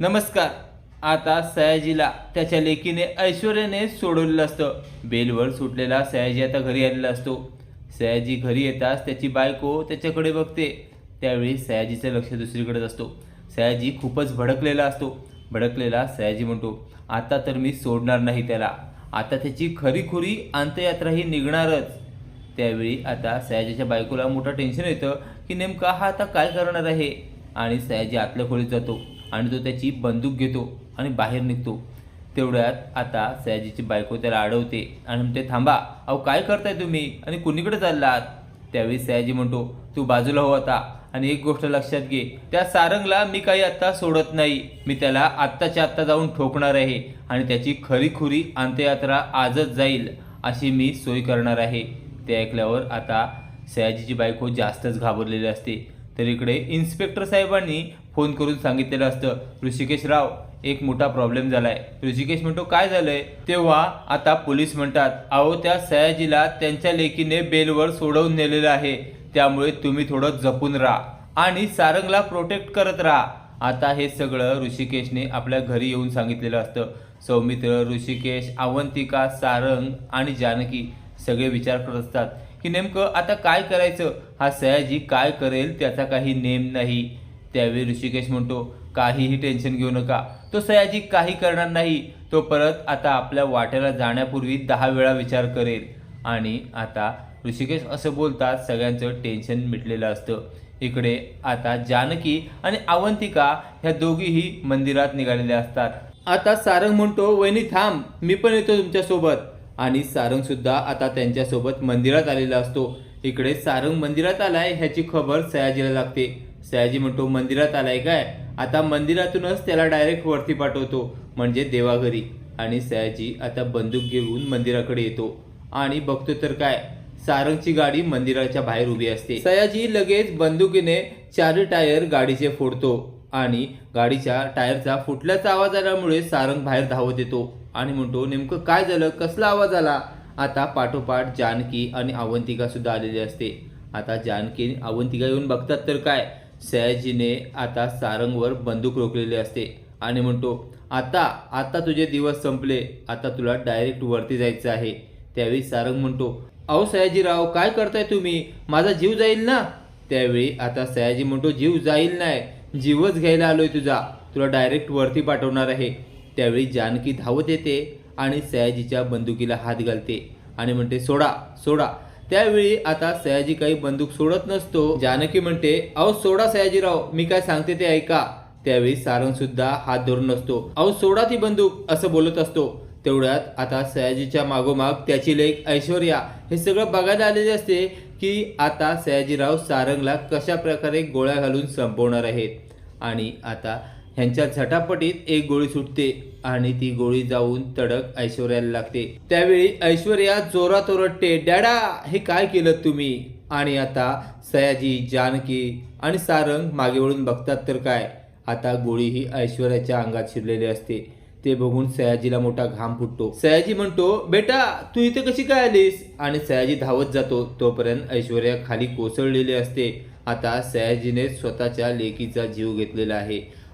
नमस्कार. आता सयाजीला त्याच्या लेकीने ऐश्वर्याने सोडवलेलं असतं. बेलवर सुटलेला सयाजी आता घरी आलेला असतो. सयाजी घरी येताच त्याची बायको त्याच्याकडे बघते. त्यावेळी सयाजीचं लक्ष दुसरीकडेच असतो. सयाजी खूपच भडकलेला असतो. भडकलेला सयाजी म्हणतो आता तर मी सोडणार नाही त्याला. आता त्याची खरीखुरी अंत्ययात्रा ही निघणारच. त्यावेळी आता सयाजीच्या बायकोला मोठं टेन्शन येतं की नेमका हा आता काय करणार आहे? आणि सयाजी आतल्या खोलीत जातो. आणि तो त्याची बंदूक घेतो आणि बाहेर निघतो. तेवढ्यात आता सयाजीची बायको त्याला अडवते आणि म्हणते थांबा अहो काय करताय तुम्ही? आणि कुणीकडे चाललात? त्यावेळी सयाजी म्हणतो तू बाजूला हो आता आणि एक गोष्ट लक्षात घे. त्या सारंगला मी काही आत्ता सोडत नाही. मी त्याला आत्ताच्या आत्ता जाऊन ठोकणार आहे आणि त्याची खरीखुरी अंत्ययात्रा आजच जाईल अशी मी सोय करणार आहे. ते ऐकल्यावर आता सयाजीची बायको जास्तच घाबरलेली असते. तर इकडे इन्स्पेक्टर साहेबांनी फोन करून सांगितलेलं असतं ऋषिकेश राव एक मोठा प्रॉब्लेम झालाय. ऋषिकेश म्हणतो काय झालंय? तेव्हा आता पोलीस म्हणतात अहो त्या सयाजीला त्यांच्या लेकीने बेलवर सोडवून नेलेलं आहे. त्यामुळे तुम्ही थोडं जपून राहा आणि सारंगला प्रोटेक्ट करत राहा. आता हे सगळं ऋषिकेशने आपल्या घरी येऊन सांगितलेलं असतं. सौमित्र ऋषिकेश अवंतिका सारंग आणि जानकी सगळे विचार करत असतात की नेमकं आता काय करायचं? हा सयाजी काय करेल? त्याचा काही नेम नाही. त्यावेळी ऋषिकेश म्हणतो काहीही टेन्शन घेऊ नका. तो सयाजी काही करणार नाही. तो परत आता आपल्या वाट्याला जाण्यापूर्वी दहा वेळा विचार करेल. आणि आता ऋषिकेश असं बोलतात सगळ्यांचं टेन्शन मिटलेलं असतं. इकडे आता जानकी आणि अवंतिका ह्या दोघीही मंदिरात निघालेल्या असतात. आता सारंग म्हणतो वहिनी थांब मी पण येतो तुमच्यासोबत. आणि सारंग सुद्धा आता त्यांच्यासोबत मंदिरात आलेला असतो. इकडे सारंग मंदिरात आलाय ह्याची खबर सयाजीला लागते. सयाजी म्हणतो मंदिरात आलाय काय? आता मंदिरातूनच त्याला डायरेक्ट वरती पाठवतो म्हणजे देवाघरी. आणि सयाजी आता बंदूक घेऊन मंदिराकडे येतो. आणि बघतो तर काय सारंगची गाडी मंदिराच्या बाहेर उभी असते. सयाजी लगेच बंदुकीने चार टायर गाडीचे फोडतो. आणि गाडीच्या टायरचा फुटल्याचा आवाज आल्यामुळे सारंग बाहेर धावत येतो. आणि म्हणतो नेमकं काय झालं? कसला आवाज आला? आता पाठोपाठ जानकी आणि अवंतिका सुद्धा आलेली असते. आता जानकी आणि अवंतिका येऊन बघतात तर काय सयाजीने आता सारंगवर बंदूक रोखलेली असते. आणि म्हणतो आता आता तुझे दिवस संपले. आता तुला डायरेक्ट वरती जायचं आहे. त्यावेळी सारंग म्हणतो अहो सयाजीराव काय करताय तुम्ही? माझा जीव जाईल ना? त्यावेळी आता सयाजी म्हणतो जीव जाईल नाही. जीवच घ्यायला आलोय तुझा. तुला डायरेक्ट वरती पाठवणार आहे. त्यावेळी जानकी धावत येते आणि सयाजीच्या बंदुकीला हात घालते आणि म्हणते सोडा सोडा. त्यावेळी आता सयाजी काही बंदूक सोडत नसतो. जानकी म्हणते अहो सोडा सयाजीराव मी काय सांगते ते ऐका. त्यावेळी सारंग सुद्धा हात धरून असतो. अहो सोडा ती बंदूक असं बोलत असतो. तेवढ्यात आता सयाजीच्या मागोमाग त्याची लेख ऐश्वर्या हे सगळं बघायला आलेले असते की आता सयाजीराव सारंगला कशा प्रकारे गोळ्या घालून संपवणार आहेत. आणि आता ह्यांच्या झटापटीत एक गोळी सुटते आणि ती गोळी जाऊन तडक ऐश्वर्याला लागते. त्यावेळी ऐश्वर्या जोरात ओरडते डॅडा हे काय केलं तुम्ही? आणि आता सयाजी जानकी आणि सारंग मागे वळून बघतात तर काय. आता गोळी ही ऐश्वर्याच्या अंगात शिरलेली असते. ते बघून सयाजीला मोठा घाम फुटतो. सयाजी म्हणतो बेटा तू इथे कशी काय आलीस? आणि सयाजी धावत जातो. तोपर्यंत ऐश्वर्या खाली कोसळलेली असते. आता सयाजीने स्वतःच्या लेकीचा जीव घेतलेला आहे.